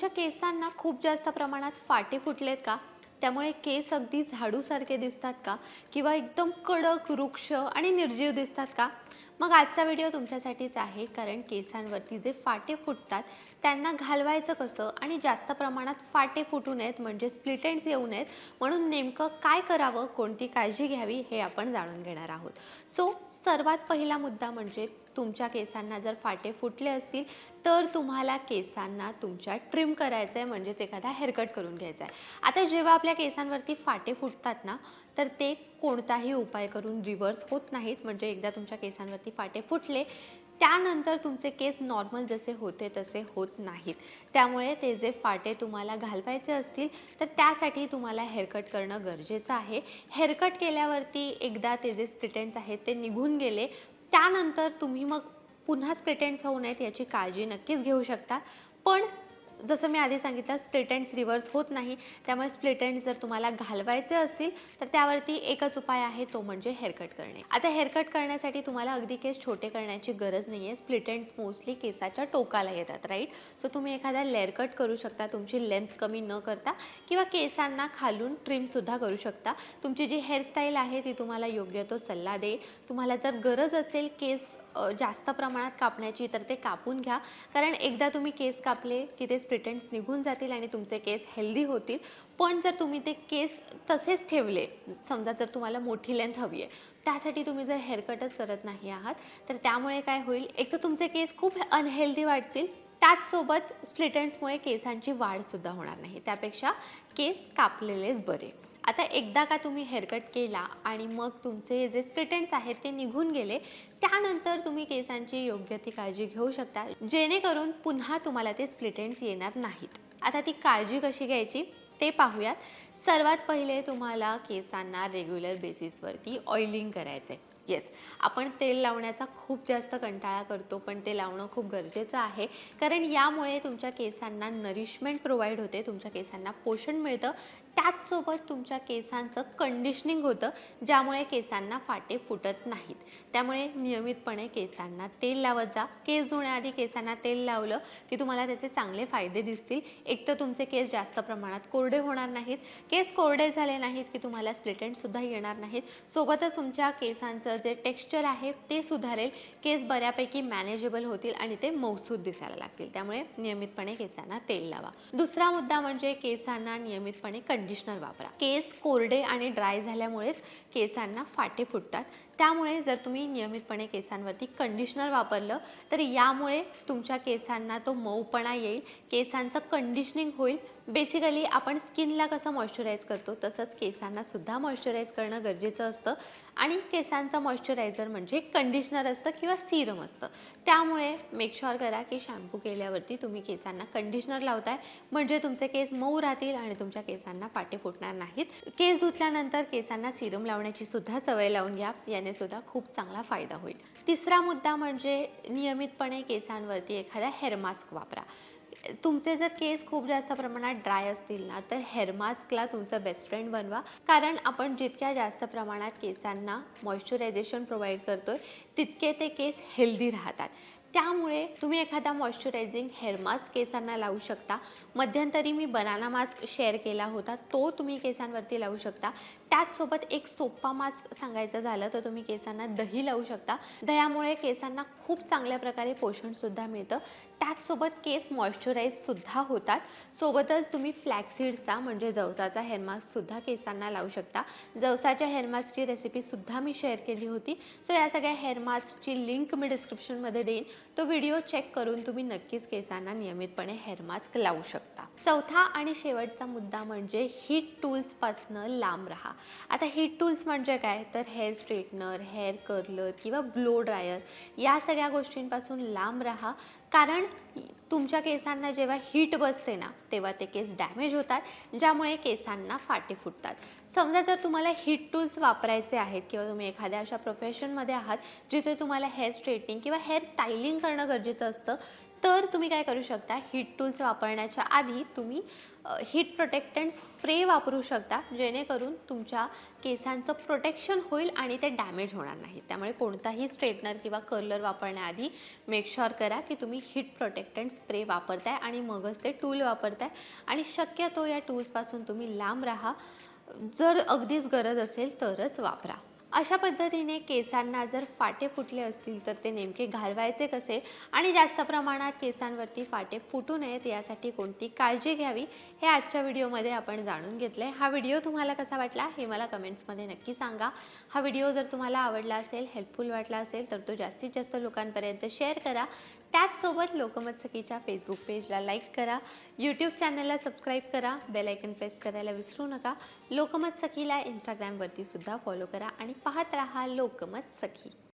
तुमच्या केसांना खूप जास्त प्रमाणात फाटे फुटलेत का? त्यामुळे केस अगदी झाडूसारखे दिसतात का? किंवा एकदम कडक वृक्ष आणि निर्जीव दिसतात का? मग आजचा व्हिडिओ तुमच्यासाठीच आहे कारण केसांवरती जे फाटे फुटतात त्यांना घालवायचं कसं? आणि जास्त प्रमाणात फाटे फुटू नयेत म्हणजे स्प्लिटेंड्स येऊ नयेत म्हणून नेमकं काय करावं? कोणती काळजी घ्यावी? हे आपण जाणून घेणार आहोत. सो सर्वात पहिला मुद्दा म्हणजे तुमच्या केसांना जर फाटे फुटले असतील तर तुम्हाला केसांना तुमच्या ट्रिम करायचं आहे म्हणजेच एखादा हेअरकट करून घ्यायचा आहे आता जेव्हा आपल्या केसांवरती फाटे फुटतात ना तर ते कोणताही उपाय करून रिव्हर्स होत नाहीत. म्हणजे एकदा तुमच्या केसांवरती फाटे फुटले त्यानंतर तुमचे केस नॉर्मल जसे होते तसे होत नाहीत. त्यामुळे ते जे फाटे तुम्हाला घालवायचे असतील तर त्यासाठी तुम्हाला हेअरकट करणं गरजेचं आहे. हेअरकट केल्यावरती एकदा ते जे स्प्रिटेंट्स आहेत ते निघून गेले त्यानंतर तुम्ही मग पुन्हाच पेटेंट्स होऊ नयेत याची काळजी नक्कीच घेऊ शकता. पण जसं मी आधी सांगितलं स्प्लिट रिव्हर्स होत नाही. त्यामुळे स्प्लिट जर तुम्हाला घालवायचे असतील तर त्यावरती एकच उपाय आहे तो म्हणजे हेअरकट करणे. आता हेअरकट करण्यासाठी तुम्हाला अगदी केस छोटे करण्याची गरज नाही आहे स्प्लिटेंड्स मोस्टली केसाच्या टोकाला येतात राईट सो तुम्ही एखादा लेअर कट करू शकता तुमची लेंथ कमी न करता किंवा केसांना खालून ट्रिमसुद्धा करू शकता. तुमची जी हेअरस्टाईल आहे ती तुम्हाला योग्य तो सल्ला दे. तुम्हाला जर गरज असेल केस जास्त प्रमाणात कापण्याची तर ते कापून घ्या. कारण एकदा तुम्ही केस कापले की ते स्प्रिटेंट्स निघून जातील आणि तुमचे केस हेल्दी होतील. पण जर तुम्ही ते केस तसेच ठेवले समजा जर तुम्हाला मोठी लेंथ हवी आहे त्यासाठी तुम्ही जर हेअरकटच करत नाही आहात तर त्यामुळे काय होईल? एक तर तुमचे केस खूप अनहेल्दी वाटतील त्याचसोबत स्प्लिटेंट्समुळे केसांची वाढसुद्धा होणार नाही. त्यापेक्षा केस कापलेलेच बरे. आता एकदा का तुम्ही हेअरकट केला आणि मग तुमचे जे स्प्लिटेन्स आहेत ते निघून गेले त्यानंतर तुम्ही केसांची योग्य ती काळजी घेऊ शकता जेणेकरून पुन्हा तुम्हाला ते स्प्लिटेन्स येणार नाहीत. आता ती काळजी कशी घ्यायची ते पाहूयात. सर्वात पहिले तुम्हाला केसांना रेग्युलर बेसिसवरती ऑइलिंग करायचं आहे येस आपण तेल लावण्याचा खूप जास्त कंटाळा करतो पण ते लावणं खूप गरजेचं आहे. कारण यामुळे तुमच्या केसांना नरिशमेंट प्रोव्हाइड होते तुमच्या केसांना पोषण मिळतं त्याचसोबत तुमच्या केसांचं कंडिशनिंग होतं ज्यामुळे केसांना फाटे फुटत नाहीत. त्यामुळे नियमितपणे केसांना तेल लावत जा. केस धुण्याआधी केसांना तेल लावलं की तुम्हाला त्याचे चांगले फायदे दिसतील. एक तर तुमचे केस जास्त प्रमाणात कोरडे होणार नाहीत. केस कोरडे झाले नाहीत की तुम्हाला स्प्लिटेंटसुद्धा येणार नाहीत. सोबतच तुमच्या केसांचं जे टेक्स्चर आहे ते सुधारेल. केस बऱ्यापैकी मॅनेजेबल होतील आणि ते मौसूद दिसायला लागतील. त्यामुळे नियमितपणे केसांना तेल लावा. दुसरा मुद्दा म्हणजे केसांना नियमितपणे कंडिशनर वापरा. केस कोरडे आणि ड्राय झाल्यामुळेच केसांना फाटे फुटतात. त्यामुळे जर तुम्ही नियमितपणे केसांवरती कंडिशनर वापरलं तर यामुळे तुमच्या केसांना तो मऊपणा येईल केसांचं कंडिशनिंग होईल बेसिकली आपण स्किनला कसं मॉइश्चराईज करतो? तसंच केसांनासुद्धा मॉइश्चराईज करणं गरजेचं असतं. आणि केसांचं मॉइश्चरायझर म्हणजे कंडिशनर असतं किंवा सिरम असतं. त्यामुळे मेकशुअर करा की शॅम्पू केल्यावरती तुम्ही केसांना कंडिशनर लावताय. म्हणजे तुमचे केस मऊ राहतील आणि तुमच्या केसांना पाटे फुटणार नाहीत. केस धुतल्यानंतर केसांना सिरम लावण्याची सुद्धा सवय लावून घ्या. याने सुद्धा खूप चांगला फायदा होईल. तिसरा मुद्दा म्हणजे नियमितपणे केसांवरती एखादा हेअर मास्क वापरा. तुमचे जर केस खूप जास्त प्रमाणात ड्राय असतील ना तर हेअर मास्कला तुमचं बेस्ट फ्रेंड बनवा. कारण आपण जितक्या जास्त प्रमाणात केसांना मॉइश्चरायझेशन प्रोव्हाइड करतोय तितके ते केस हेल्दी राहतात. त्यामुळे तुम्ही एखादा मॉइश्चरायझिंग हेअर मास्क केसांना लावू शकता. मध्यंतरी मी बनाना मास्क शेअर केला होता. तो तुम्ही केसांवरती लावू शकता. त्याचसोबत एक सोप्पा मास्क सांगायचं झालं तर तुम्ही केसांना दही लावू शकता. दह्यामुळे केसांना खूप चांगल्या प्रकारे पोषणसुद्धा मिळतं. त्याचसोबत केस मॉइश्चराईजसुद्धा होतात. सोबतच तुम्ही फ्लॅक्सीड्सचा म्हणजे जवसाचा हेअर मास्कसुद्धा केसांना लावू शकता. जवसाच्या हेअर मास्कची रेसिपीसुद्धा मी शेअर केली होती. सो या सगळ्या हेअर मास्कची लिंक मी डिस्क्रिप्शनमध्ये देईन. तो व्हिडिओ चेक करून तुम्ही नक्कीच केसांना नियमितपणे हेअर मास्क लावू शकता. चौथा आणि शेवटचा मुद्दा म्हणजे हीट टूल्सपासनं लांब राहा. आता हीट टूल्स म्हणजे काय? तर हेअर स्ट्रेटनर हेअर कर्लर किंवा ब्लो ड्रायर या सगळ्या गोष्टींपासून लांब राहा. कारण तुमच्या केसांना जेव्हा हीट बसते ना तेव्हा ते केस डॅमेज होतात ज्यामुळे केसांना फाटे फुटतात. समजा जर तुम्हाला हीट टूल्स वापरायचे आहेत किंवा तुम्ही एखाद्या अशा प्रोफेशनमध्ये आहात जिथे तुम्हाला हेअर स्ट्रेटनिंग किंवा हेअर स्टायलिंग करणं गरजेचं असतं तर तुम्ही काय करू शकता? हीट टूल्स वापरण्याच्या आधी तुम्ही हीट प्रोटेक्टंट स्प्रे वापरू शकता जेणेकरून तुमच्या केसांचं प्रोटेक्शन होईल आणि ते डॅमेज होणार नाही. त्यामुळे कोणताही स्ट्रेटनर किंवा कर्लर वापरण्याआधी मेक शुअर करा की तुम्ही हीट प्रोटेक्टंट स्प्रे वापरताय आणि मगच ते टूल वापरताय. आणि शक्यतो या टूल्सपासून तुम्ही लांब राहा. जर अगदीच गरज असेल तरच वापरा. अशा पद्धतीने केसांना जर फाटे फुटले असतील तर ते नेमके घालवायचे कसे? आणि जास्त प्रमाणात केसांवरती फाटे फुटू नयेत यासाठी कोणती काळजी घ्यावी? हे आजच्या व्हिडिओमध्ये आपण जाणून घेतलं आहे हा व्हिडिओ तुम्हाला कसा वाटला हे मला कमेंट्समध्ये नक्की सांगा. हा व्हिडिओ जर तुम्हाला आवडला असेल हेल्पफुल वाटला असेल तर तो जास्तीत जास्त लोकांपर्यंत शेअर करा. त्याचसोबत लोकमत सखीच्या फेसबुक पेजला लाईक करा. यूट्यूब चॅनलला सबस्क्राईब करा. बेलायकन प्रेस करायला विसरू नका. लोकमत सखीला इंस्टाग्रामवरती सुद्धा फॉलो करा. आणि पाहत राहा लोकमत सखी.